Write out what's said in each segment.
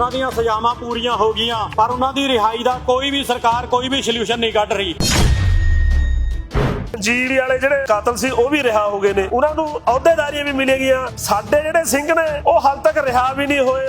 ਉਹਨਾਂ ਦੀਆਂ ਸਜ਼ਾਵਾਂ ਪੂਰੀਆਂ ਹੋ ਗਈਆਂ, ਪਰ ਉਹਨਾਂ ਦੀ ਰਿਹਾਈ ਦਾ ਕੋਈ ਵੀ ਸਰਕਾਰ, ਕੋਈ ਵੀ ਸੋਲੂਸ਼ਨ ਨਹੀਂ ਕੱਢ ਰਹੀ। ਜੀਵੀ ਵਾਲੇ ਜਿਹੜੇ ਕਾਤਲ ਸੀ, ਉਹ ਵੀ ਰਿਹਾ ਹੋ ਗਏ ਨੇ। ਉਹਨਾਂ ਨੂੰ ਅਹੁਦੇਦਾਰੀਆਂ ਵੀ ਮਿਲੇਗੀਆਂ ਸਾਡੇ ਜਿਹੜੇ ਸਿੰਘ ਨੇ, ਉਹ ਹਾਲ ਤੱਕ ਰਿਹਾ ਵੀ ਨਹੀਂ ਹੋਏ।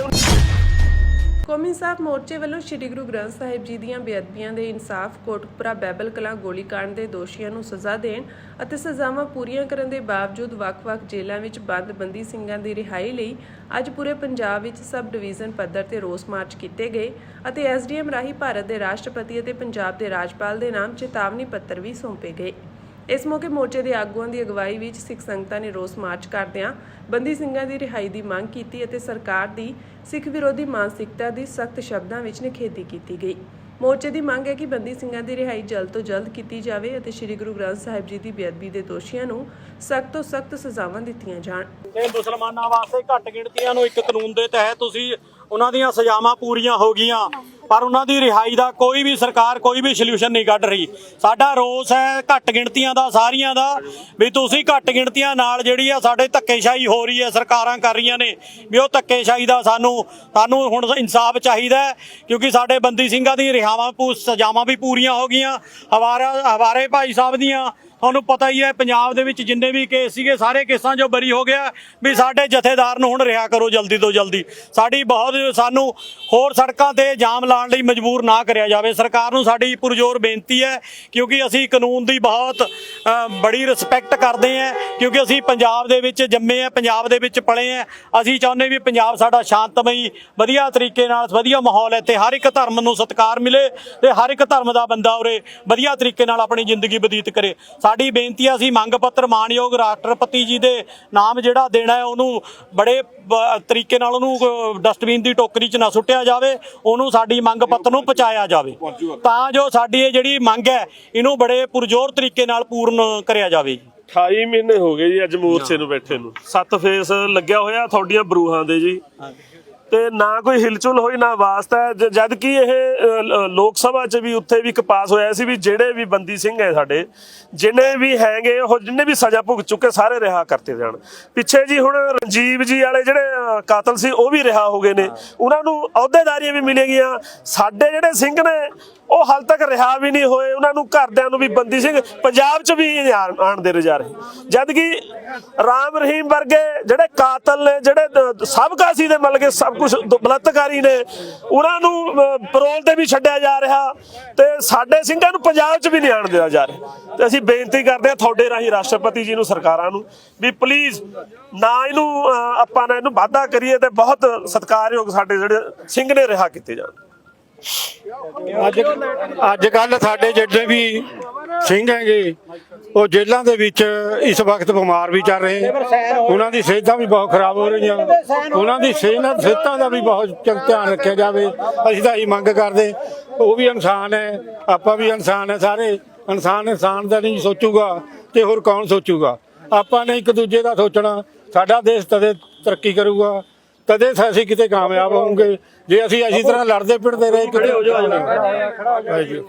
ਕੌਮੀ ਇਨਸਾਫ ਮੋਰਚੇ ਵੱਲੋਂ ਸ੍ਰੀ ਗੁਰੂ ਗ੍ਰੰਥ ਸਾਹਿਬ ਜੀ ਦੀਆਂ ਬੇਅਦਬੀਆਂ ਦੇ ਇਨਸਾਫ, ਕੋਟਕਪੁਰਾ ਬੈਬਲ ਕਲਾ ਗੋਲੀकांड ਦੇ ਦੋਸ਼ੀਆਂ ਨੂੰ ਸਜ਼ਾ ਦੇਣ ਅਤੇ ਸਜ਼ਾਵਾਂ ਪੂਰੀਆਂ ਕਰਨ ਦੇ ਬਾਵਜੂਦ ਵੱਖ-ਵੱਖ ਜੇਲ੍ਹਾਂ ਵਿੱਚ ਬੰਦ ਬੰਦੀ ਸਿੰਘਾਂ ਦੀ ਰਿਹਾਈ ਲਈ ਅੱਜ ਪੂਰੇ ਪੰਜਾਬ ਵਿੱਚ ਸਬ ਡਿਵੀਜ਼ਨ ਪੱਧਰ ਤੇ ਰੋਸ ਮਾਰਚ ਕੀਤੇ ਗਏ ਅਤੇ ਐਸਡੀਐਮ ਰਾਹੀਂ ਭਾਰਤ ਦੇ ਰਾਸ਼ਟਰਪਤੀ ਅਤੇ ਪੰਜਾਬ ਦੇ ਰਾਜਪਾਲ ਦੇ ਨਾਮ ਚੇਤਾਵਨੀ ਪੱਤਰ ਵੀ ਸੌਂਪੇ ਗਏ। ਇਸ ਮੌਕੇ ਮੋਰਚੇ ਦੇ ਆਗੂਆਂ ਦੀ ਅਗਵਾਈ ਵਿੱਚ ਸਿੱਖ ਸੰਗਤਾਂ ਨੇ ਰੋਸ ਮਾਰਚ ਕਰਦਿਆਂ ਬੰਦੀ ਸਿੰਘਾਂ ਦੀ ਰਿਹਾਈ ਦੀ ਮੰਗ ਕੀਤੀ ਅਤੇ ਸਰਕਾਰ ਦੀ ਸਿੱਖ ਵਿਰੋਧੀ ਮਾਨਸਿਕਤਾ ਦੀ ਸਖਤ ਸ਼ਬਦਾਂ ਵਿੱਚ ਨਿਖੇਧੀ ਕੀਤੀ ਗਈ। ਮੋਰਚੇ ਦੀ ਮੰਗ ਹੈ ਕਿ ਬੰਦੀ ਸਿੰਘਾਂ ਦੀ ਰਿਹਾਈ ਜਲਦ ਤੋਂ ਜਲਦ ਕੀਤੀ ਜਾਵੇ ਅਤੇ ਸ੍ਰੀ ਗੁਰੂ ਗ੍ਰੰਥ ਸਾਹਿਬ ਜੀ ਦੀ ਬੇਅਦਬੀ ਦੇ ਦੋਸ਼ੀਆਂ ਨੂੰ ਸਖਤ ਤੋਂ ਸਖਤ ਸਜ਼ਾਵਾਂ ਦਿੱਤੀਆਂ ਜਾਣ। ਤੇ ਮੁਸਲਮਾਨਾਂ ਵਾਸਤੇ ਘੱਟ ਗਿਣਤੀਆਂ ਨੂੰ ਇੱਕ ਕਾਨੂੰਨ ਦੇ ਤਹਿਤ ਤੁਸੀਂ ਉਹਨਾਂ ਦੀਆਂ ਸਜ਼ਾਵਾਂ ਪੂਰੀਆਂ ਹੋ ਗਈਆਂ। ਪਰ ਉਹਨਾਂ ਦੀ ਰਿਹਾਈ ਦਾ ਕੋਈ ਵੀ ਸਰਕਾਰ ਕੋਈ ਵੀ ਸੋਲੂਸ਼ਨ ਨਹੀਂ ਕੱਢ ਰਹੀ। ਸਾਡਾ ਰੋਸ ਹੈ ਘੱਟ ਗਿਣਤੀਆਂ ਦਾ, ਸਾਰੀਆਂ ਦਾ, ਵੀ ਤੁਸੀਂ ਘੱਟ ਗਿਣਤੀਆਂ ਨਾਲ ਜਿਹੜੀ ਆ ਸਾਡੇ ਧੱਕੇਸ਼ਾਹੀ ਹੋ ਰਹੀ ਹੈ, ਸਰਕਾਰਾਂ ਕਰ ਰਹੀਆਂ ਨੇ, ਵੀ ਉਹ ਧੱਕੇਸ਼ਾਹੀ ਦਾ ਸਾਨੂੰ ਸਾਨੂੰ ਹੁਣ ਇਨਸਾਫ ਚਾਹੀਦਾ ਕਿਉਂਕਿ ਸਾਡੇ ਬੰਦੀ ਸਿੰਘਾਂ ਦੀ ਰਿਹਾਵਾਂ ਪੂ, ਸਜ਼ਾਵਾਂ ਵੀ ਪੂਰੀਆਂ ਹੋ ਗਈਆਂ। ਹਵਾਰਾ, ਹਵਾਰੇ ਭਾਈ ਸਾਹਿਬ ਦੀਆਂ ਤੁਹਾਨੂੰ ਪਤਾ ਹੀ ਹੈ, ਪੰਜਾਬ ਦੇ ਵਿੱਚ ਜਿੰਨੇ ਵੀ ਕੇਸ ਸੀਗੇ, ਸਾਰੇ ਕੇਸਾਂ 'ਚੋਂ ਬਰੀ ਹੋ ਗਿਆ ਵੀ ਸਾਡੇ ਜਥੇਦਾਰ ਨੂੰ ਹੁਣ ਰਿਹਾ ਕਰੋ ਜਲਦੀ ਤੋਂ ਜਲਦੀ। ਸਾਡੀ ਬਹੁਤ ਸਾਨੂੰ ਹੋਰ ਸੜਕਾਂ ਤੇ ਜਾਮ ਲਾਉਣ ਲਈ ਮਜਬੂਰ ਨਾ ਕਰਿਆ ਜਾਵੇ। ਸਰਕਾਰ ਨੂੰ ਸਾਡੀ ਪੁਰਜੋਰ ਬੇਨਤੀ ਹੈ, ਕਿਉਂਕਿ ਅਸੀਂ ਕਾਨੂੰਨ ਦੀ ਬਹੁਤ ਬੜੀ ਰਿਸਪੈਕਟ ਕਰਦੇ ਹਾਂ, ਕਿਉਂਕਿ ਅਸੀਂ ਪੰਜਾਬ ਦੇ ਵਿੱਚ ਜੰਮੇ ਆ ਪੰਜਾਬ ਦੇ ਵਿੱਚ ਪਲੇ ਆ ਅਸੀਂ ਚਾਹੁੰਦੇ ਵੀ ਪੰਜਾਬ ਸਾਡਾ ਸ਼ਾਂਤਮਈ, ਵਧੀਆ ਤਰੀਕੇ ਨਾਲ, ਵਧੀਆ ਮਾਹੌਲ ਹੈ ਤੇ ਹਰ ਇੱਕ ਧਰਮ ਨੂੰ ਸਤਿਕਾਰ ਮਿਲੇ ਤੇ ਹਰ ਇੱਕ ਧਰਮ ਦਾ ਬੰਦਾ ਉਰੇ ਵਧੀਆ ਤਰੀਕੇ ਨਾਲ ਆਪਣੀ ਜ਼ਿੰਦਗੀ ਬਤੀਤ ਕਰੇ। ਸਾਡੀ ਬੇਨਤੀ ਆ ਅਸੀਂ ਮੰਗ ਪੱਤਰ ਮਾਨਯੋਗ ਰਾਸ਼ਟਰਪਤੀ ਜੀ ਦੇ ਨਾਮ ਜਿਹੜਾ ਦੇਣਾ ਹੈ ਉਹਨੂੰ ਬੜੇ ਤਰੀਕੇ ਨਾਲ ਉਹਨੂੰ ਡਸਟਬਿਨ ਦੀ ਟੋਕਰੀ 'ਚ ਨਾ ਸੁੱਟਿਆ ਜਾਵੇ ਉਹਨੂੰ ਸਾਡੀ ਮੰਗ ਪੱਤਰ ਨੂੰ ਪਹੁੰਚਾਇਆ ਜਾਵੇ। ਤਾਂ ਜੋ ਸਾਡੀ ਇਹ ਜਿਹੜੀ ਮੰਗ ਹੈ ਇਹਨੂੰ ਬੜੇ ਪੁਰਜੋਰ ਤਰੀਕੇ ਨਾਲ ਪੂਰਨ ਕਰਿਆ ਜਾਵੇ 28 ਮਹੀਨੇ ਹੋ ਗਏ ਜੀ ਅੱਜ ਮੋਰਚੇ ਨੂੰ ਬੈਠੇ ਨੂੰ। ਸੱਤ ਫੇਸ ਲੱਗਿਆ ਹੋਇਆ ਤੁਹਾਡੀਆਂ ਬਰੂਹਾਂ ਦੇ ਜੀ। ਤੇ ਨਾ ਕੋਈ ਹਿਲਚੁਲ ਹੋਈ ਨਾ ਵਾਸਤਾ ਹੈ। ਜ- ਜਦ ਕਿ ਇਹ ਅ, ਲੋਕ ਸਭਾ 'ਚ ਵੀ ਉੱਥੇ ਵੀ ਇੱਕ ਪਾਸ ਹੋਇਆ ਸੀ ਵੀ ਜਿਹੜੇ ਵੀ ਬੰਦੀ ਸਿੰਘ ਹੈ ਸਾਡੇ ਜਿੰਨੇ ਵੀ ਹੈਗੇ ਉਹ ਜਿੰਨੇ ਵੀ ਸਜ਼ਾ ਭੁਗਤ ਚੁੱਕੇ ਸਾਰੇ ਰਿਹਾ ਕਰਤੇ ਜਾਣ। ਪਿੱਛੇ ਜੀ ਹੁਣ ਰਣਜੀਵ ਜੀ ਵਾਲੇ ਜਿਹੜੇ ਅ, ਕਾਤਲ ਸੀ ਉਹ ਵੀ ਰਿਹਾ ਹੋ ਗਏ ਨੇ। ਉਹਨਾਂ ਨੂੰ ਅਹੁਦੇਦਾਰੀਆਂ ਵੀ ਮਿਲੇਗੀਆਂ। ਸਾਡੇ ਜਿਹੜੇ ਸਿੰਘ ਨੇ ਉਹ ਹਾਲ ਤੱਕ ਰਿਹਾ ਵੀ ਨਹੀਂ ਹੋਏ। ਉਹਨਾਂ ਨੂੰ ਘਰਦਿਆਂ ਨੂੰ ਵੀ ਬੰਦੀ ਸਿੰਘ ਪੰਜਾਬ 'ਚ ਵੀ ਨਹੀਂ ਆਣ ਆਣ ਦੇ ਰਜਾ ਰਹੇ। ਜਦ ਕਿ ਰਾਮ ਰਹੀਮ ਵਰਗੇ ਜਿਹੜੇ ਕਾਤਲ ਨੇ ਜਿਹੜੇ ਦ- ਸਭ ਕਾਸੀ ਦੇ ਮਤਲਬ ਕਿ ਸਭ ਕੁਝ ਬਲਤਕਾਰੀ ਨੇ। ਉਹਨਾਂ ਨੂੰ ਪਰੋਲ ਤੇ ਵੀ ਛੱਡਿਆ ਜਾ ਰਿਹਾ ਤੇ ਸਾਡੇ ਸਿੰਘਾਂ ਨੂੰ ਪੰਜਾਬ 'ਚ ਵੀ ਨਹੀਂ ਆਣ ਦਿਆ ਜਾ ਰਿਹਾ। ਤੇ ਅਸੀਂ ਬੇਨਤੀ ਕਰਦੇ ਹਾਂ ਤੁਹਾਡੇ ਰਾਹੀਂ ਰਾਸ਼ਟਰਪਤੀ ਜੀ ਨੂੰ, ਸਰਕਾਰਾਂ ਨੂੰ, ਵੀ ਪਲੀਜ਼ ਨਾ ਇਹਨੂੰ ਆਪਾਂ ਨਾ ਇਹਨੂੰ ਵਾਅਦਾ ਕਰੀਏ ਤੇ ਬਹੁਤ ਸਤਿਕਾਰਯੋਗ ਸਾਡੇ ਜਿਹੜੇ ਸਿੰਘ ਨੇ ਰਿਹਾ ਕੀਤੇ ਜਾਣ। ਅੱਜ ਅੱਜ ਕੱਲ ਸਾਡੇ ਜਿਹੜੇ ਵੀ ਸਿੰਘ ਹੈਗੇ ਉਹ ਜੇਲ੍ਹਾਂ ਦੇ ਵਿੱਚ ਇਸ ਵਕਤ ਬਿਮਾਰ ਵੀ ਚੱਲ ਰਹੇ ਉਹਨਾਂ ਦੀ ਸਿਹਤਾਂ ਵੀ ਬਹੁਤ ਖਰਾਬ ਹੋ ਰਹੀਆਂ। ਉਹਨਾਂ ਦੀ ਸਿਹਤ ਸਿਹਤਾਂ ਦਾ ਵੀ ਬਹੁਤ ਧਿਆਨ ਰੱਖਿਆ ਜਾਵੇ। ਅਸੀਂ ਤਾਂ ਇਹੀ ਮੰਗ ਕਰਦੇ। ਉਹ ਵੀ ਇਨਸਾਨ ਹੈ। ਆਪਾਂ ਵੀ ਇਨਸਾਨ ਹੈ ਸਾਰੇ। ਇਨਸਾਨ ਇਨਸਾਨ ਦਾ ਨਹੀਂ ਸੋਚੂਗਾ ਤੇ ਹੋਰ ਕੌਣ ਸੋਚੂਗਾ? ਆਪਾਂ ਨੇ ਇੱਕ ਦੂਜੇ ਦਾ ਸੋਚਣਾ। ਸਾਡਾ ਦੇਸ਼ ਤਦੇ ਤਰੱਕੀ ਕਰੂਗਾ। ਤਦੇ ਅਸੀਂ ਕਿਤੇ ਕਾਮਯਾਬ ਹੋਵਾਂਗੇ। ਜੇ ਅਸੀਂ ਇਸੇ ਤਰ੍ਹਾਂ ਲੜਦੇ ਪਿੜਦੇ ਰਹੇ ਕਿਤੇ ਹੋ ਜਾਵਾਂਗੇ